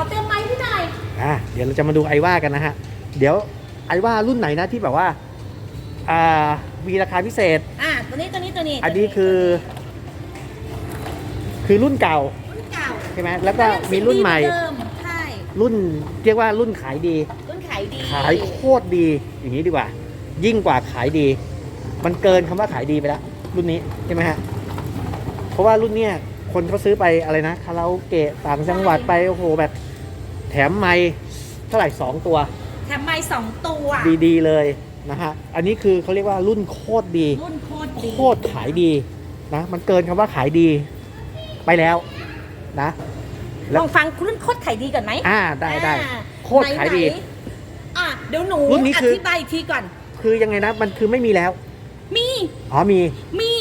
ขอเติมไม้พี่หน่อยอะเดี๋ยวเราจะมาดูไอว่ากันนะฮะ เดี๋ยวไอว่ารุ่นไหนนะที่แบบว่าอ่ามีราคาพิเศษ อะตัวนี้ตัวนี้ตัวนี้อันนี้คือ คือรุ่นเก่ารุ่นเก่าใช่ไหมแล้วก็มีรุ่นใหม่ เดิมใช่รุ่นเรียกว่ารุ่นขายดี รุ่นขายดีขายโคตรดีอย่างนี้ดีกว่า ยิ่งกว่าขายดี มันเกินคำว่าขายดีไปแล้วรุ่นนี้ใช่ไหมฮะเพราะว่ารุ่นเนี้ยคนเขาซื้อไปอะไรนะคาราโอเกะต่างจังหวัดไปโอ้โหแบบ แถมไม้เท่าไหร่สองตัว แถมไม้สองตัวดีๆเลยนะฮะ อันนี้คือเขาเรียกว่ารุ่นโคตรดี รุ่นโคตรดีโคตรขายดีนะ มันเกินคำว่าขายดีไปแล้วนะแล้ลวองฟังรุ่นโคตรขายดีก่อนไหมอ่าได้ได้อ่าโคตรขายดี ไหนๆอะเดี๋ยวหนูรุ่นนี้คืออ ธิบายอีกทีก่อน คือยังไงนะ มันคือไม่มีแล้ว มี อ๋อมี มี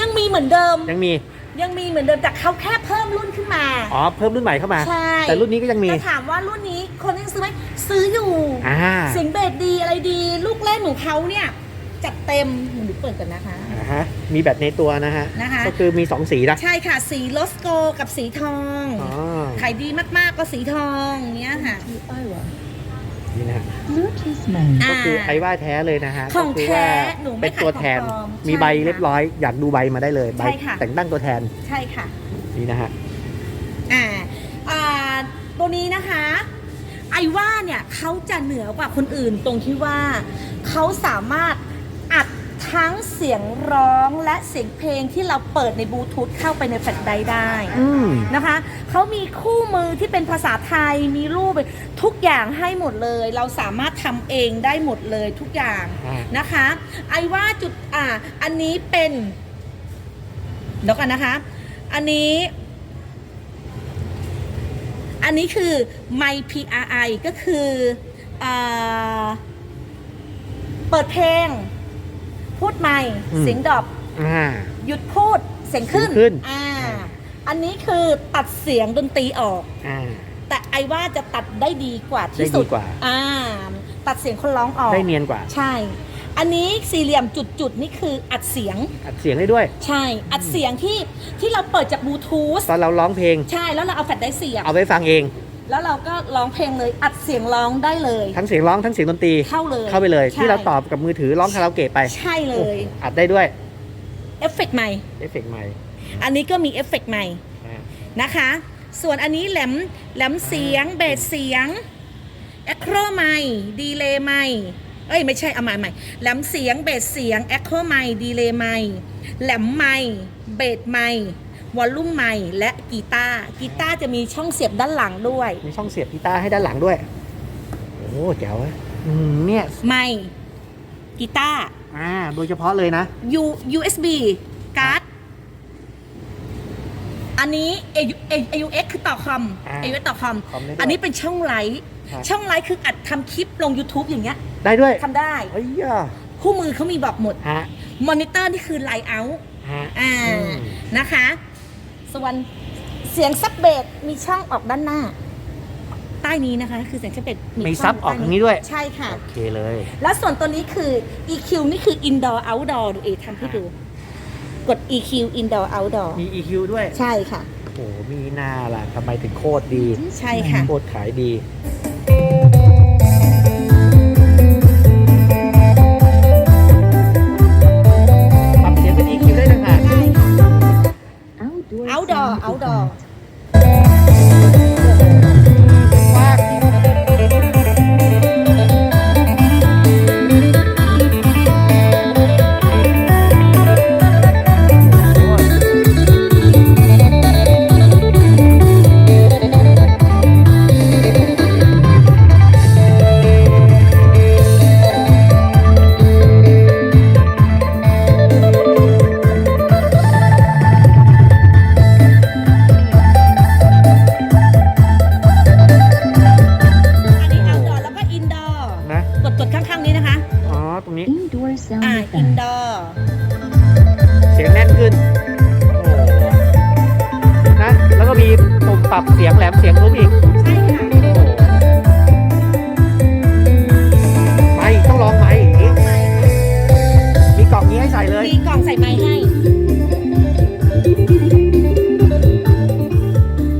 ยังมีเหมือนเดิม ยังมี ยังมีเหมือนเดิมแต่เขาแค่เพิ่มรุ่นขึ้นมา อ๋อ เพิ่มรุ่นใหม่เข้ามา ใช่ แต่รุ่นนี้ก็ยังมี แต่ถามว่ารุ่นนี้คนยังซื้อไหมซื้ออยู่ อ่า เสียงเบสดีอะไรดี ลูกเล่นของเขาเนี่ยจัดเต็มหนูเปิดกันนะคะอ่าฮะ มีแบตในตัวนะฮะ นะคะ ก็คือมีสองสีนะ ใช่ค่ะ สีโลสโกกับสีทอง อ๋อ ขายดีมากๆก็สีทองเนี้ยค่ะ นี่นะฮะ Bluetooth mode. อ่าก็คือไอว่าแท้เลยนะฮะของก็คืว่าแท้หนูไม่เป็นตัวแทนขายของปลอมมีใบใช่ค่ะเรียบร้อย อยากดูใบมาได้เลย ใบใช่ค่ะ แต่งตั้งตัวแทน ใช่ค่ะ นี่นะฮะ อ่าอ่าตัวนี้นะคะ ไอว่าเนี่ยเขาจะเหนือกว่าคนอื่นตรงที่ว่าเขาสามารถอัด ทั้งเสียงร้องและเสียงเพลงที่เราเปิดในบลูทูธเข้าไปในแฟลชไดรฟ์ได้อืม นะคะเขามีคู่มือที่เป็นภาษาไทยมีรูปทุกอย่างให้หมดเลย เราสามารถทำเองได้หมดเลยทุกอย่างอ่านะคะ ไอว่าจุดอ่าอันนี้เป็นเดี๋ยวกันนะคะ อันนี้ อันนี้คือ My PRI ก็คืออาเปิดเพลง พูดไม่อืม เสียงดรอปอ่า หยุดพูดเสียงขึ้นเสียงขึ้นอ่าอ่าอันนี้คือตัดเสียงดนตรีออก อ่า แต่ไอว่าจะตัดได้ดีกว่าที่สุดได้ดีกว่า อ่า ตัดเสียงคนร้องออก ได้เนียนกว่า ใช่ อันนี้สี่เหลี่ยมจุดๆนี่คืออัดเสียง อัดเสียงได้ด้วย ใช่ อัดเสียงที่ที่เราเปิดจากบลูทูธตอนเราร้องเพลง ใช่ แล้วเราเอาแฟลชได้เสียบ เอาไปฟังเอง แล้วเราก็ร้องเพลงเลยอัดเสียงร้องได้เลยทั้งเสียงร้องทั้งเสียงดนตรีเข้าเลยเข้าไปเลยใช่ที่เราตอบกับมือถือร้องคาราโอเกะไป ใช่เลยโอ้อัดได้ด้วยเอฟเฟกต์ใหม่เอฟเฟกต์ใหม่ อันนี้ก็มีเอฟเฟกต์ใหม่อ่านะคะ ส่วนอันนี้แหลมแหลมเสียงเบสเสียงแอคโครไมดีเลย์ไมเอ้ยไม่ใช่เอาใหม่ใหม่แหลมเสียงเบสเสียงแอคโครไมดีเลย์ไมแหลมไมเบสไม วอลลุ่มไมและกีตาร์กีตาร์จะมีช่องเสียบด้านหลังด้วย มีช่องเสียบกีตาร์ให้ด้านหลังด้วย โอ้แจ๋วเว้ยอืมเนี่ยไมกีตาร์ อ่าโดยเฉพาะเลยนะ U USB การ์ดอันนี้ AU AUX คือต่อคอม อ่า AUX ต่อคอม คอมได้ด้วยอันนี้เป็นช่องไลท์ครับ ช่องไลท์คืออัดทำคลิปลง YouTube อย่างเงี้ยได้ด้วยทำได้เฮ้ยอะคู่มือเขามีบอกหมด ฮะมอนิเตอร์นี่คือไลท์เอาท์ฮะ อ่าอืม นะคะ ส่วนเสียงซับเบสมีช่องออกด้านหน้า ใต้นี้นะคะ คือเสียงซับเบสมีช่ซับออกทางนี้ด้วย ใช่ค่ะ โอเคเลย แล้วส่วนตัวนี้คือ EQ นี่คือ indoor outdoor ดูเอทำให้ดู กด EQ indoor outdoor มี EQ ด้วย ใช่ค่ะ โอ้โหมีหน้าล่ะทำไมถึงโคตรดี ใช่ค่ะ โคตรขายดี Outdoor. outdoor แหลมเสียงทุ้มอีกใช่ค่ะไม่ต้องลองไม้อีมีกล่องนี้ให้ใส่เลย มีกล่องใส่ไม้ให้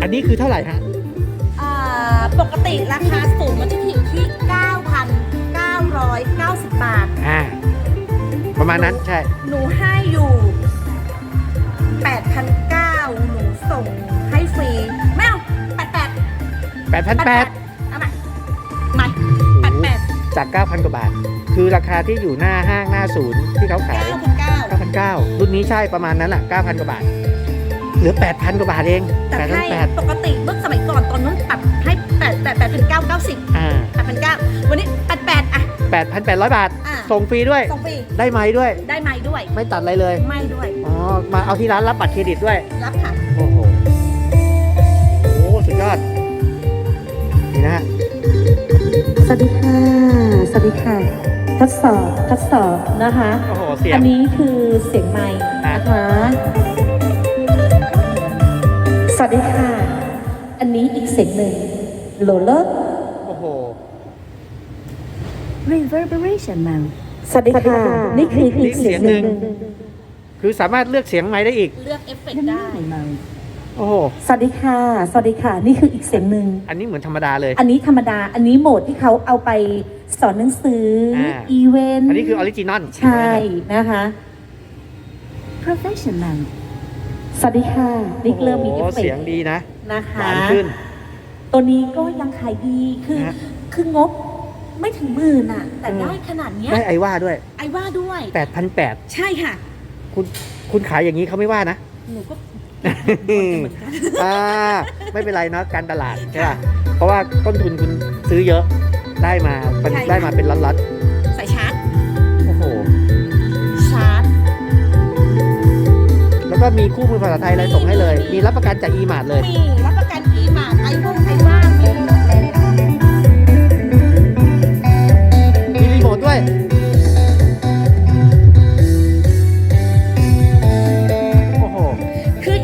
อันนี้คือเท่าไหร่ฮะปกติราคาสูงมันจะอยู่ที่ 9,990 บาท อ่า ประมาณนั้นใช่ หนูให้อยู่ 8,900หนูส่ง 88 8,800เอามามา88จาก 9,000 กว่าบาท คือราคาที่อยู่หน้าห้างหน้าศูนย์ที่เขาขาย9,900 9,900รุ่นนี้ใช่ประมาณนั้นแหละ9,000 กว่าบาท เหลือ 8,000 กว่าบาทเองแต่ให้8,800ปกติเมื่อสมัยก่อนตอนนั้นปรับให้8 8 8,990อ่า8,900วันนี้88อะ 8,800 บาท อะส่งฟรีด้วย ส่งฟรีได้ไหมด้วย ได้ไหมด้วย ไม่ตัดอะไรเลย ไม่ด้วย อ๋อ มาเอาที่ร้านรับบัตรเครดิตด้วย รับค่ะ โอ้โห โอ้โห สุดยอด ดีค่ะ ทดสอบทดสอบนะคะ โอ้โหเสียอังนนี้คือเสียงไม้นะคะ สวัสดีค่ะ อันนี้อีกเสียงหนึ่งโหลเลอร์ โอ้โห Reverberation mount. สวัสดีค่ะ นี่คืออีกเสียงหนึ่ง คือสามารถเลือกเสียงไม้ได้อีก เลือกเอฟเฟกต์ได้ Gemini mode. โอ้โห สวัสดีค่ะ สวัสดีค่ะ นี่คืออีกเสียงหนึ่ง อันนี้เหมือนธรรมดาเลย อันนี้ธรรมดา อันนี้โหมดที่เขาเอาไปสอนหนังสืออาอีเวนต์ อันนี้คือออริจินอล ใช่นะคะ Profession mode. สวัสดีค่ะ นี่เริ่มมีเอโอ้ฟโหเฟกเสียงต์ดีนะ นะหคะวานขึ้นตัวนี้ก็ยังขายดี คือฮะคืองบไม่ถึงหมื่นอะ แต่อืมได้ขนาดเนี้ยได้ไอว่าด้วย ไอว่าด้วย8,800ใช่ค่ะ คุณ คุณขายอย่างนี้เขาไม่ว่านะ หนูก็ อ่าไม่เป็นไรเนาะการตลาดใช่ป่ะเพราะว่าต้นทุนคุณซื้อเยอะได้มาเป็นใช่ค่ะ ได้มาเป็นล็อตใส่ชาร์จ ๆโอ้โหชาร์จ แล้วก็มีคู่มือภาษาไทยอะไรส่งให้เลย มีรับประกันจาก e-mart เลย มีรับประกันอีมาไอพวกไอว่ามีหมดเลยมีรีโมทด้วย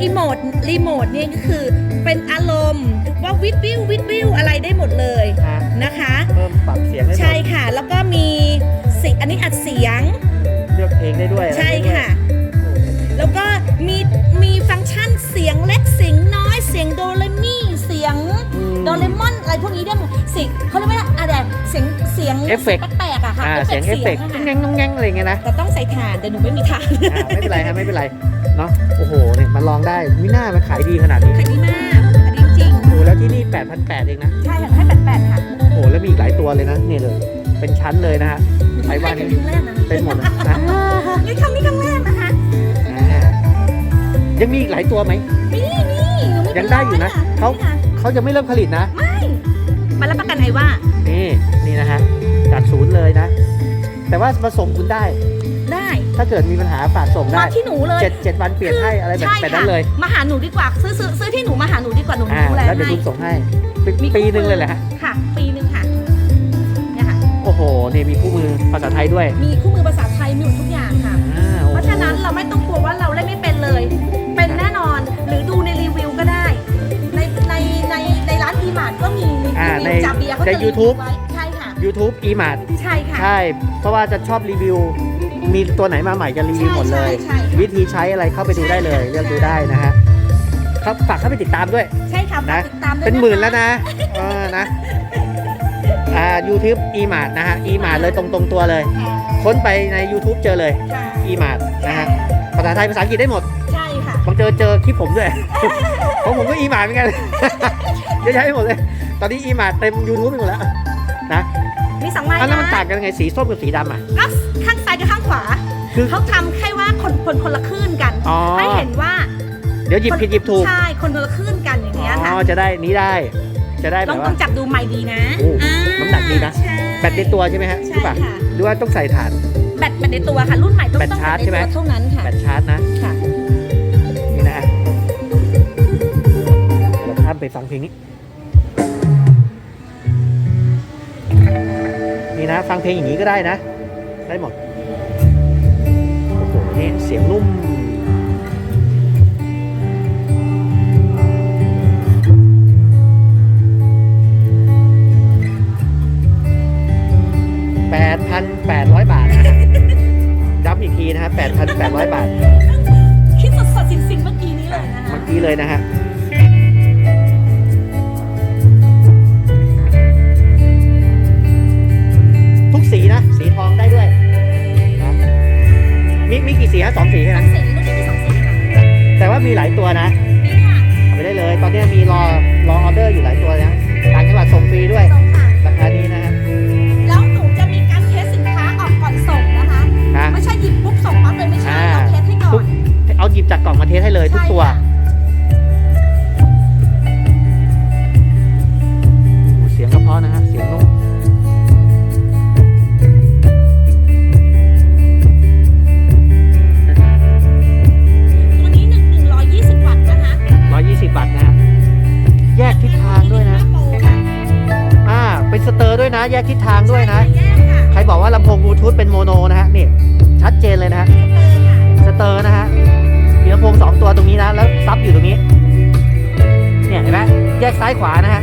คืออีโมดรีโมทเนี่ยก็คือเป็นอารมณ์ว่าวิดวิววิดวิวอะไรได้หมดเลยฮะนะคะเพิ่มปรับเสียงได้หมดใช่ค่ะ แล้วก็มีสิอันนี้อัดเสียงเลือกเพลงได้ด้วยใช่ค่ะโอ้โหแล้วก็มีมีฟังก์ชันเสียงเล็กเสียงน้อยเสียงโดเรมีเสียงอืมโดเรมอนอะไรพวกนี้ได้หมดเสียงเขาเรียกว่าอะไรเสียงเสียงเอฟเฟกต์ แปลกๆอะ ค่ะอ่าเสียงเอฟเฟกต์อะงงค่ะงงงงอะไรอย่างเงี้ยนะแต่ต้องใส่ถ่านแต่หนูไม่มีถ่านอ่าไม่เป็นไรฮะไม่เป็นไรเนาะโอ้โหเนี่ยมันลองได้มิน่ามันขายดีขนาดนี้ขายดีมากอันนี้จริงโอ้โหแล้วที่นี่8,800เองนะใช่ค่ะให้แปดๆค่ะโอ้โหแล้วมีอีกหลายตัวเลยนะเนี่ยเลย เป็นชั้นเลยนะฮะไอ้ว่านี่ให้ครั้งแรกนะเป็นหมดนะนะนี่ครั้งนี้ครั้งแรกนะคะอ่ายังมีอีกหลายตัวไหมนี่นี่หนูม่ยังได้อยู่นะป็ไรเขานี่ค่ะเขาจะไม่เริ่มผลิตนะไม่มารับประกันไอว่านี่นี่นะฮะ จากศูนย์เลยนะ แต่ว่ามาส่งคุณได้ ได้ ถ้าเกิดมีปัญหาฝากส่งได้มาที่หนูเลยเจ็ดเจ็ดวันเปลี่ยนให้อะไรแบบใช่แบบค่ะนั้นเลยมาหาหนูดีกว่า ซื้อซื้อซื้อที่หนูมาหาหนูดีกว่าหนูอ่าดูแลแล้วเดี๋ยวให้คุณส่งให้ปีมีปีหนึ่งเลยแหละฮะค่ะ ปีหนึ่งค่ะเนี่ยค่ะ โอ้โหนี่มีคู่มือภาษาไทยด้วยมีคู่มือภาษาไทยมีหมดทุกอย่างค่ะ อ่าโอ้โหเพราะฉะนั้นเราไม่ต้องกลัวว่าเราเล่นไม่เป็นเลย เป็นแน่นอนหรือดูในรีวิวก็ได้ ในในในในร้านอีมาร์ก็มีรีอ่าวิในวจาเบียเขาใน จะรีวิว YouTube ไว้ ใช่ค่ะ YouTube e-mart ใช่ค่ะ ใช่ เพราะว่าจะชอบรีวิว มีตัวไหนมาใหม่จะรีวิวหมดเลย ใช่ใช่ใช่วิธีใช้อะไรเข้าไปดูได้เลย ใช่ค่ะ เลือกดูได้นะฮะครับฝากเข้าไปติดตามด้วย ใช่ค่ะฝากนะติดตามด้วยเป็นหมื่นะคะแล้วนะเออนะอ่า YouTube e-mart นะฮะ e-mart เลยตรงตรงๆตัวเลย ค้นไปใน YouTube เจอเลย ค่ะ e-mart นะฮะภาษาไทยภาษาอังกฤษได้หมด ใช่ค่ะ บางเจอเจอคลิปผมด้วย ของผมก็ e-mart เหมือนกัน เยอะแยะไปหมดเลย ตอนนี้ e-mart เต็ม YouTube ไปหมดแล้วนะ มีสองไม้อันนั้นมันนะต่างกันยังไงสีส้มกับสีดำอะ ก็ข้างซ้ายกับข้างขวา คือเขาทำแค่ว่าคนคนคนละคลื่นกัน อ๋อ ให้เห็นว่าเดี๋ยวหยิบผิดหยิบถูก ใช่ คนคนละคลื่นกันอย่างอ๋เงี้ยค่ะอจะได้นี้ได้ จะได้แบลองบต้ว่าองจับดูใหม่ดีนะโอ้อ่าน้ำหนักดีนะ ใช่ แบตในตัวใช่ไหมฮะใช่รู้ป่ะค่ะ หรือว่าต้องใส่ถ่าน แบตแบตในตัวค่ะ รุ่นใหม่ต้องแบตต้องชาร์จแบตในใช่ไหม ตัวเท่านั้นค่ะแบตชาร์จนะ ค่ะ นี่นะฮะเดี๋ยวเราข้ามไปฟังเพลงนี้ นะ ฟังเพลงอย่างนี้ก็ได้นะ ได้หมด โอ้โหนี่เสียงนุ่มามีหลายตัวนะนี่ค่ะเอาไปได้เลย ตอนนี้มีรอรอออเดอร์อยู่หลายตัวนะต่างจังหวัดส่งฟรีด้วยส่งค่ะราคานี้นะฮะแล้วหนูจะมีการเทสสินค้าออกก่อนส่งนะคะฮะไม่ใช่หยิบปุ๊บส่งปั๊บเลยไม่ใช่อ่าเราเทสให้ก่อนเอาหยิบจากกล่องมาเทสให้เลยทุกตัว สเตอร์ด้วยนะ แยกทิศทางด้วยนะ ใครบอกว่าลำโพงบลูทูธเป็นโมโนนะฮะนี่ชัดเจนเลยนะฮะสเตอร์นะฮะมีลำโพงสองตัวตรงนี้นะ แล้วซับอยู่ตรงนี้ เนี่ยเห็นไหมแยกซ้ายขวานะฮะ